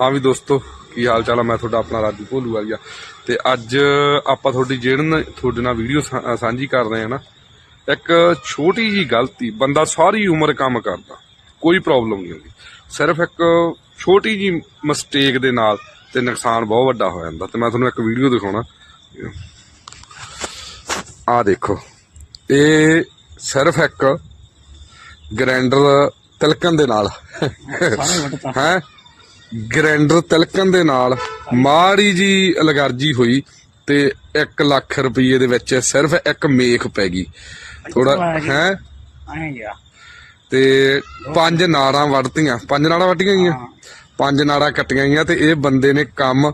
ਹਾਂ ਵੀ ਦੋਸਤੋ ਕੀ ਹਾਲ ਚਾਲ ਆ? ਮੈਂ ਤੁਹਾਡਾ ਆਪਣਾ ਰਾਜੂ ਭੋਲੂ ਵਾਲੀਆ ਤੇ ਅੱਜ ਆਪਾਂ ਤੁਹਾਡੀ ਜਿਹੜਾ ਤੁਹਾਡੇ ਨਾਲ ਵੀਡੀਓ ਸਾਂਝੀ ਕਰ ਰਹੇ ਹਾਂ ਨਾ ਇੱਕ ਛੋਟੀ ਜੀ ਗਲਤੀ ਬੰਦਾ ਸਾਰੀ ਉਮਰ ਕੰਮ ਕਰਦਾ ਕੋਈ ਪ੍ਰੋਬਲਮ ਨਹੀਂ ਹੁੰਦੀ। ਸਿਰਫ ਇੱਕ ਛੋਟੀ ਜੀ ਮਿਸਟੇਕ ਦੇ ਨਾਲ ਤੇ ਨੁਕਸਾਨ ਬਹੁਤ ਵੱਡਾ ਹੋ ਜਾਂਦਾ। ਤੇ ਮੈਂ ਤੁਹਾਨੂੰ ਇੱਕ ਵੀਡੀਓ ਦਿਖਾਉਣਾ। ਆ ਦੇਖੋ ਇਹ ਸਿਰਫ ਇੱਕ ਗ੍ਰਾਈਂਡਰ ਤਿਲਕਣ ਦੇ ਨਾਲ। ਹੈ? ਗ੍ਰੈਂਡਰ ਤਿਲਕਣ ਦੇ ਨਾਲ ਮਾੜੀ ਜੀ ਅਲਗਰਜੀ ਹੋਈ ਤੇ 1 ਲੱਖ ਰੁਪਏ ਦੇ ਵਿੱਚ ਸਿਰਫ ਇੱਕ ਮੇਖ ਪੈ ਗਈ। ਥੋੜਾ ਹੈ? ਤੇ ਪੰਜ ਨਾੜਾਂ ਵੱਢਤੀਆਂ। ਪੰਜ ਨਾੜਾਂ ਵੱਢੀਆਂ ਗਈਆਂ? ਪੰਜ ਨਾੜਾਂ ਕੱਟੀਆਂ ਗਈਆਂ ਤੇ ਇਹ ਬੰਦੇ ਨੇ ਕੰਮ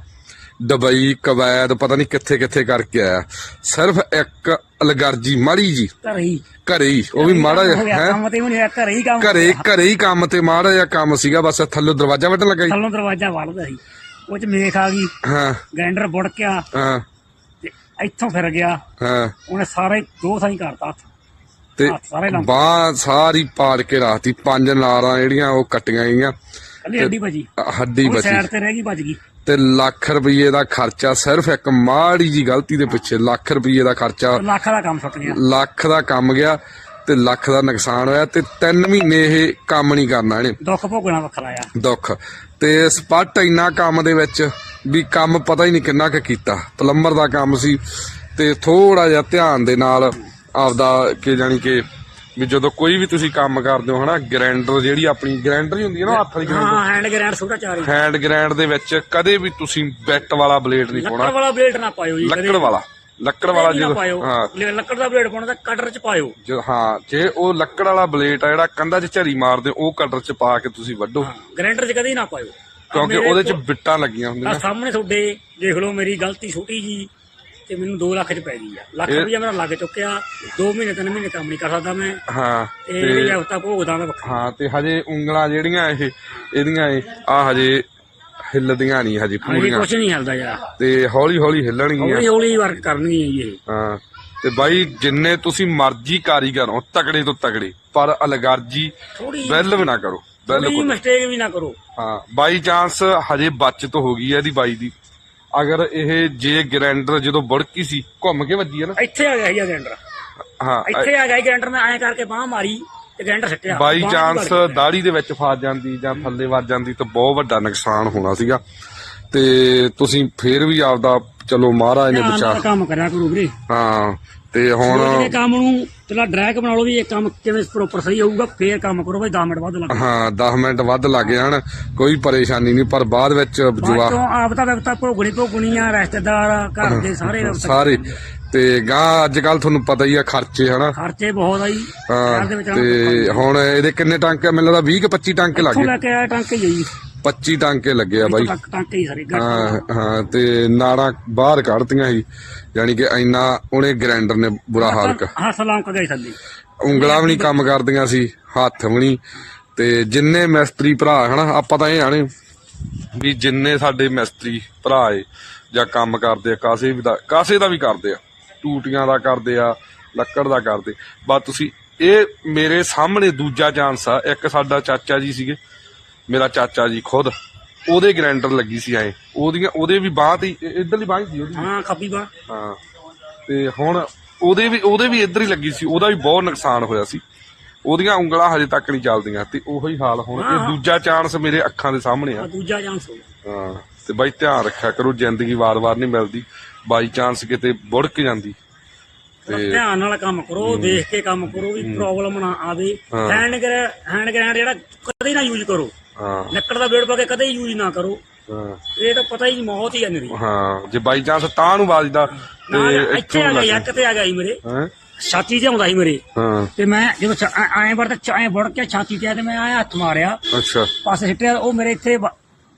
ਦੁਬਈ ਕਵੈਤ ਪਤਾ ਨਹੀਂ ਕਿੱਥੇ ਕਿੱਥੇ ਕਰਕੇ ਆਇਆ। ਸਿਰਫ ਇੱਕ ਅਲਗਰਜੀ ਮਾੜੀ ਜੀ। ਘਰ ਹੀ। ਘਰੇ ਹੀ ਉਹ ਵੀ ਮਾੜਾ ਹੋ ਜਿਹਾ ਹੈ? ਕੰਮ ਤੇ ਵੀ ਨਹੀਂ ਹੋਇਆ, ਘਰੇ ਹੀ ਕੰਮ ਘਰੇ ਘਰੇ ਹੀ ਕੰਮ ਤੇ ਮਾੜਾ ਜਿਹਾ ਕੰਮ ਸੀਗਾ ਬਸ ਥੱਲੇ ਦਰਵਾਜ਼ਾ ਵੱਢਣ ਲੱਗਾ ਜੀ। ਥੱਲੋਂ ਦਰਵਾਜ਼ਾ ਵੜਦਾ ਸੀ। ਉਹ ਚ ਮੇਖ ਆ ਗਈ। ਹਾਂ। ਗ੍ਰਾਈਂਡਰ ਬੁੜ ਗਿਆ। ਹਾਂ। ਤੇ ਇੱਥੋਂ ਫਿਰ ਗਿਆ। ਹਾਂ। ਉਹਨੇ ਸਾਰੇ ਦੋ ਥਾਈ ਕਰਤਾ ਹੱਥ। ਤੇ ਬਾਹ ਸਾਰੀ ਪਾੜ ਕੇ ਰਾਤੀ ਪੰਜ ਨਾਰਾਂ ਜਿਹੜੀਆਂ ਉਹ ਕੱਟੀਆਂ ਗਈਆਂ। ਹੱਡੀ ਭਜੀ ਹੱਡੀ ਬਚੀ। ਸਾਈਡ ਤੇ ਰਹਿ ਗਈ ਭੱਜ ਗਈ। ਤੇ ਲੱਖ ਰੁਪਏ ਦਾ ਖਰਚਾ ਸਿਰਫ ਇੱਕ ਮਾੜੀ ਜੀ ਗਲਤੀ ਦੇ ਪਿੱਛੇ ਲੱਖ ਰੁਪਏ ਦਾ ਖਰਚਾ ਲੱਖ ਦਾ ਕੰਮ ਸੁੱਟ ਗਿਆ। ਲੱਖ ਦਾ ਕੰਮ ਗਿਆ ਤੇ ਲੱਖ ਦਾ ਨੁਕਸਾਨ ਹੋਇਆ ਤੇ 3 ਮਹੀਨੇ ਇਹ ਕੰਮ ਨਹੀਂ ਕਰਨਾ ਇਹਨੇ। ਦੁੱਖ ਭੋਗਣਾ ਵੱਖਰਾ ਆ। ਦੁੱਖ। ਤੇ ਸਪੱਟ ਇੰਨਾ ਕੰਮ ਦੇ ਵਿੱਚ ਵੀ ਕੰਮ ਪਤਾ ਹੀ ਨਹੀਂ ਕਿੰਨਾ ਕੁ ਕੀਤਾ। ਪਲੰਬਰ ਦਾ ਕੰਮ ਸੀ ਤੇ ਥੋੜਾ ਜਿਹਾ ਧਿਆਨ ਦੇ ਨਾਲ ਆਪਦਾ ਕਿ ਜਾਣੀ ਕਿ ਵੀ ਜਦੋਂ ਕੋਈ ਵੀ ਤੁਸੀਂ ਕੰਮ ਕਰਦੇ ਹੋ ਹਨਾ ਗ੍ਰਾਈਂਡਰ ਜਿਹੜੀ ਆਪਣੀ ਗ੍ਰਾਈਂਡਰ ਹੀ ਹੁੰਦੀ ਹੈ ਨਾ ਹੱਥ ਵਾਲੀ ਹਾਂ ਹੈਂਡ ਗ੍ਰਾਈਂਡ ਛੋਟਾ ਚਾਰੀ ਹੈਂਡ ਗ੍ਰਾਈਂਡ ਦੇ ਵਿੱਚ ਕਦੇ ਵੀ ਤੁਸੀਂ ਬੈਟ ਵਾਲਾ ਬਲੇਡ ਨਹੀਂ ਪਾਉਣਾ। ਲੱਕੜ ਵਾਲਾ ਬਲੇਡ ਨਾ ਪਾਇਓ ਜੀ ਲੱਕੜ ਵਾਲਾ। ਲੱਕੜ ਵਾਲਾ ਜਦੋਂ ਹਾਂ। ਲੱਕੜ ਦਾ ਬਲੇਡ ਪਾਉਣਾ ਤਾਂ ਕਟਰ ਚ ਪਾਇਓ। ਜੋ ਹਾਂ ਜੇ ਉਹ ਲੱਕੜ ਵਾਲਾ ਬਲੇਡ ਆ ਜਿਹੜਾ ਕੰਧਾਂ 'ਚ ਝਰੀ ਮਾਰਦੇ ਉਹ ਕਟਰ 'ਚ ਪਾ ਕੇ ਤੁਸੀਂ ਵੱਢੋ। ਗ੍ਰਾਈਂਡਰ ਚ ਕਦੇ ਨਾ ਪਾਇਓ। ਕਿਉਂਕਿ ਉਹਦੇ 'ਚ ਬਿੱਟਾਂ ਲੱਗੀਆਂ ਹੁੰਦੀਆਂ। ਸਾਹਮਣੇ ਤੁਹਾਡੇ ਦੇਖ ਲਓ ਮੇਰੀ ਗਲਤੀ ਛੋਟੀ ਜੀ। ਤੇ ਮੈਨੂੰ 2 ਲੱਖ ਚ ਪੈ ਗਈ ਆ। ਲੱਖ ਇਹ- ਰੁਪਇਆ ਮੇਰਾ ਲੱਗ ਚੁੱਕਿਆ 2 ਮਹੀਨੇ 3 ਮਹੀਨੇ ਕੰਮ ਨਹੀਂ ਕਰ ਸਕਦਾ ਮੈਂ। ਹਾਂ ਤੇ ਜਿਹੜੀ ਹਫਤਾ ਭੋਗਦਾ ਮੈਂ ਵੱਖਰਾ। ਹਾਂ ਤੇ ਹਜੇ ਉਂਗਲਾਂ ਜਿਹੜੀਆਂ ਇਹ ਇਹਦੀਆਂ ਇਹ ਆ ਹਜੇ ਹਿੱਲਦੀਆਂ ਨਹੀਂ ਹਜੇ ਪੂਰੀਆਂ। ਕੁਝ ਨਹੀਂ ਹਿਲਦਾ ਯਾਰ। ਤੇ ਹੌਲੀ ਹੌਲੀ ਹਿੱਲਣਗੀਆਂ। ਹੌਲੀ ਹੌਲੀ ਵਰਕ ਕਰਨੀ ਹੈ ਇਹ। ਹਾਂ ਤੇ ਬਾਈ ਜਿੰਨੇ ਤੁਸੀਂ ਮਰਜ਼ੀ ਕਾਰੀਗਰ ਹੋ ਤਕੜੇ ਤੋਂ ਤਕੜੇ ਪਰ ਅਲਗਰਜੀ ਵੀ ਨਾ ਕਰੋ ਬਿਲਕੁਲ ਮਿਸਟੇਕ ਵੀ ਨਾ ਕਰੋ। ਹਾਂ ਬਾਈ ਚਾਂਸ ਹਜੇ ਬਚਤ ਹੋ ਗਈ ਹੈ ਇਹਦੀ ਬਾਈ ਦੀ। ਅਗਰ ਇਹ ਜੇ ਗ੍ਰੈਂਡਰ ਜਦੋਂ ਬੜਕੀ ਸੀ ਘੁੰਮ ਕੇ ਵੱਜੀ ਹੈ ਨਾ? ਇੱਥੇ ਆ ਗਿਆ ਸੀ ਗ੍ਰਾਈਂਡਰ ਹਾਂ ਇੱਥੇ ਆ ਗਿਆ ਗ੍ਰਾਈਂਡਰ ਮੈਂ ਐਂ ਕਰਕੇ ਬਾਹ ਮਾਰੀ ਤੇ ਗ੍ਰਾਈਂਡਰ ਸੱਟਿਆ। ਬਾਈ ਬਾਂਹ ਚਾਂਸ ਗਈ। ਦਾੜੀ ਦੇ ਵਿੱਚ ਫਸ ਜਾਂਦੀ ਜਾਂ ਥੱਲੇ ਵੱਜ ਜਾਂਦੀ ਤਾਂ ਬਹੁਤ ਵੱਡਾ ਨੁਕਸਾਨ ਹੋਣਾ ਸੀਗਾ। ਤੇ ਤੁਸੀਂ ਫੇਰ ਵੀ ਆਪਦਾ ਚਲੋ ਮਹਾਰਾਜ ਨੇ ਧਿਆਨ ਬਚਾ ਕੰਮ ਕਰਿਆ ਕਰੋ ਵੀਰੇ। ਹਾਂ ਤੇ ਹੁਣ ਜਿਹੜੇ ਕੰਮ ਨੂੰ ਚਲਾ ਡਰੈਗ ਬਣਾ ਲਓ ਵੀ ਇਹ ਕੰਮ ਕਿਵੇਂ ਪ੍ਰੋਪਰ ਸਹੀ ਹੋਊਗਾ ਫੇਰ ਕੰਮ ਕਰੋ ਬਈ 10 ਮਿੰਟ ਬਾਅਦ ਲੱਗ ਹਾਂ 10 ਮਿੰਟ ਵੱਧ ਲੱਗ ਜਾਣ ਕੋਈ ਪਰੇਸ਼ਾਨੀ ਨਹੀਂ ਪਰ ਬਾਅਦ ਵਿੱਚ ਜਵਾ ਚੋਂ ਆਪ ਤਾਂ ਵਕਤਾ ਭੋਗਣੀ ਭੋਗਣੀ ਆ ਰਿਸ਼ਤੇਦਾਰ ਆ, ਘਰ ਦੇ ਸਾਰੇ ਸਾਰੇ। ਤੇ ਗਾਂ ਅੱਜ ਕੱਲ ਤੁਹਾਨੂੰ ਪਤਾ ਹੀ ਆ ਖਰਚੇ ਹਨਾ? ਖਰਚੇ ਬਹੁਤ ਆ ਜੀ। ਹਾਂ ਸ਼ਹਿਰ ਦੇ ਵਿੱਚ ਤੇ ਹੁਣ ਇਹਦੇ ਕਿੰਨੇ ਟਾਂਕੇ ਮੈਨੂੰ ਲੱਗਦਾ 20 ਕਿ 25 ਟਾਂਕੇ ਇੱਥੋਂ ਲੱਗੇ ਲੈ ਕੇ ਆਇਆ ਟਾਂਕੇ ਜੀ। 25 ਟਾਂਕੇ ਲੱਗੇ ਆ ਬਾਈ। ਟਾਂਕੇ ਟਾਂਕੇ ਹੀ ਸਾਰੇ ਹਾਂ ਹਾਂ ਤੇ ਨਾੜਾਂ ਬਾਹਰ ਕੱਢਤੀਆਂ ਸੀ ਯਾਨੀ ਕਿ ਇੰਨਾ ਉਹਨੇ ਗ੍ਰੈਂਡਰ ਨੇ ਬੁਰਾ ਹਾਲ ਕਰ ਹਾਂ ਸਲਾਮ ਕਗਾਈ ਥੱਲੇ। ਉਂਗਲਾਂ ਵੀ ਨਹੀਂ ਕੰਮ ਕਰਦੀਆਂ ਸੀ ਹੱਥ ਵੀ ਨਹੀਂ। ਤੇ ਜਿੰਨੇ ਮਿਸਤਰੀ ਭਰਾ ਹਨਾ ਆਪਾਂ ਤਾਂ ਇਹ ਆਣੇ ਵੀ ਜਿੰਨੇ ਸਾਡੇ ਮਿਸਤਰੀ ਭਰਾ ਏ ਜਾਂ ਕੰਮ ਕਰਦੇ ਆ ਕਾਸੇ ਵੀ ਦਾ ਕਾਸੇ ਦਾ ਵੀ ਕਰਦੇ ਆ ਟੂਟੀਆਂ ਦਾ ਕਰਦੇ ਆ ਲੱਕੜ ਦਾ ਕਰਦੇ। ਬਸ ਤੁਸੀਂ ਇਹ ਮੇਰੇ ਸਾਹਮਣੇ ਦੂਜਾ ਚਾਂਸ ਆ ਇੱਕ ਸਾਡਾ ਚਾਚਾ ਜੀ ਸੀਗੇ। ਮੇਰਾ ਚਾਚਾ ਜੀ ਖੁਦ ਉਹਦੇ ਗ੍ਰੈਂਡਰ ਲੱਗੀ ਸੀ ਐ। ਉਹਦੀਆਂ ਉਹਦੇ ਵੀ ਬਾਹ ਤੇ ਇੱਧਰਲੀ ਬਾਹ ਸੀ ਉਹਦੀ। ਹਾਂ ਖੱਬੀ ਬਾ ਹਾਂ ਤੇ ਹੁਣ ਉਹਦੇ ਵੀ ਉਹਦੇ ਵੀ ਇੱਧਰ ਹੀ ਲੱਗੀ ਸੀ। ਉਹਦਾ ਵੀ ਬਹੁਤ ਨੁਕਸਾਨ ਹੋਇਆ ਸੀ। ਉਹਦੀਆਂ ਉਂਗਲਾਂ ਹਜੇ ਤੱਕ ਨਹੀਂ ਚੱਲਦੀਆਂ ਤੇ ਉਹੀ ਹਾਲ ਹੁਣ ਇਹ ਦੂਜਾ ਚਾਂਸ ਮੇਰੇ ਅੱਖਾਂ ਦੇ ਸਾਹਮਣੇ ਆ। ਦੂਜਾ ਚਾਂਸ ਹੋ ਤੇ ਬਾਈ ਧਿਆਨ ਰੱਖਿਆ ਕਰੋ ਜ਼ਿੰਦਗੀ ਵਾਰ-ਵਾਰ ਨਹੀਂ ਮਿਲਦੀ। ਬਾਈ ਚਾਂਸ ਕਿਤੇ ਬੁੜਕ ਜਾਂਦੀ। ਤੇ ਧਿਆਨ ਨਾਲ ਕੰਮ ਕਰੋ ਦੇਖ ਕੇ ਕੰਮ ਕਰੋ ਵੀ ਪ੍ਰੋਬਲਮ ਨਾ ਆਵੇ। ਹੈਂਡ ਗ੍ਰੈਂਡ ਜਿਹੜਾ ਕਦੇ ਨਾ ਯੂਜ਼ ਕਰੋ। ਹਾਂ। ਲੱਕੜ ਦਾ ਬਲੇਡ ਪਾ ਕੇ ਕਦੇ ਯੂਜ਼ ਨਾ ਕਰੋ। ਹਾਂ, ਇਹ ਤਾਂ ਪਤਾ ਹੀ ਨਹੀਂ ਮੌਤ ਹੀ ਹੈ ਮੇਰੀ। ਹਾਂ ਜੇ ਬਾਈ ਚਾਂਸ ਤਾਂ ਨੂੰ ਵੱਜਦਾ ਤੇ ਇੱਥੇ ਆ ਗਿਆ ਯਾਰ ਕਿਤੇ ਆ ਗਿਆ ਸੀ ਮੇਰੇ। ਹਾਂ? ਛਾਤੀ ਤੇ ਆਉਂਦਾ ਸੀ ਮੇਰੇ। ਹਾਂ। ਤੇ ਮੈਂ ਜਦੋਂ ਛ- ਐ- ਐਂ ਵੜ ਤੇ ਐਂ ਵੜ ਕੇ ਛਾਤੀ ਤੇ ਆ ਤੇ ਮੈਂ ਐਂ ਹੱਥ ਮਾਰਿਆ। ਅੱਛਾ। ਪਾਸੇ ਸਿੱਟਿਆ ਉਹ ਮੇਰੇ ਇੱਥੇ ਬ-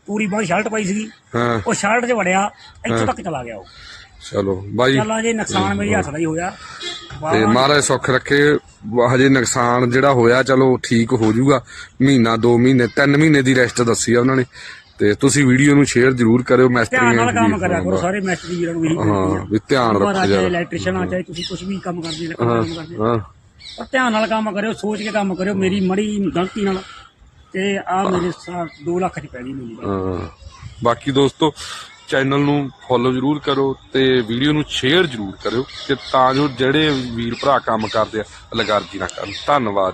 ਪੂਰੀ ਬਾਹਰ ਸ਼ਰਟ ਪਾਈ ਸੀਗੀ। ਹਾਂ। ਉਹ ਸ਼ਰਟ 'ਚ ਵੜਿਆ ਇੱਥੋਂ ਤੱਕ ਚਲਾ ਗਿਆ ਉਹ। ਚਲੋ ਬਾਈ। ਚੱਲਾਂ ਜੇ ਨੁਕਸਾਨ ਮੇਰੀ ਹੱਥ ਦਾ ਹੀ ਹੋਇਆ। ਤੇ ਮਹਾਰਾਜ ਸੁੱਖ ਰੱਖੇ ਹਜੇ ਨੁਕਸਾਨ ਜਿਹੜਾ ਹੋਇਆ ਚਲੋ ਠੀਕ ਹੋ ਜਾਊਗਾ। ਮਹੀਨਾ 2 ਮਹੀਨੇ 3 ਮਹੀਨੇ ਦੀ ਰੈਸਟ ਦੱਸੀ ਆ ਉਹਨਾਂ ਨੇ। ਤੇ ਤੁਸੀਂ ਵੀਡੀਓ ਨੂੰ ਸ਼ੇਅਰ ਜ਼ਰੂਰ ਕਰਿਓ ਧਿਆਨ ਨਾਲ ਕੰਮ ਕਰਿਆ ਕਰੋ ਸਾਰੇ ਮੈਸਤਰੀ ਵੀਰਾਂ ਨੂੰ ਇਹੀ ਹਾਂ ਵੀ ਧਿਆਨ ਰੱਖੋ ਚਾਹੇ ਜਰਾ ਇਲੈਕਟ੍ਰੀਸ਼ੀਅਨ ਆ ਚਾਹੇ ਤੁਸੀਂ ਕੁਝ ਵੀ ਕੰਮ ਕਰਦੇ ਦਾ ਕੰਮ ਕਰਦੇ ਹਾਂ। ਪਰ ਧਿਆਨ ਨਾਲ ਕੰਮ ਕਰਿਓ ਸੋਚ ਕੇ ਕੰਮ ਕਰਿਓ ਮੇਰੀ ਮੜੀ ਗਲਤੀ ਨਾਲ। ਤੇ ਆ ਮੇਰੇ ਸਾਹ 2 ਲੱਖ ਚ ਪੈ ਗਈ ਮੇਰੀ ਹਾਂ। ਬਾਕੀ ਦੋਸਤੋ ਚੈਨਲ ਨੂੰ ਫੋਲੋ ਜਰੂਰ ਕਰੋ ਤੇ ਵੀਡੀਓ ਨੂੰ ਸ਼ੇਅਰ ਜਰੂਰ ਕਰਿਓ ਕਿ ਤਾਂ ਜੋ ਜਿਹੜੇ ਵੀਰ ਭਰਾ ਕੰਮ ਕਰਦੇ ਆ, ਲਗਾਰਜੀ ਨਾ ਕਰਨ। ਧੰਨਵਾਦ।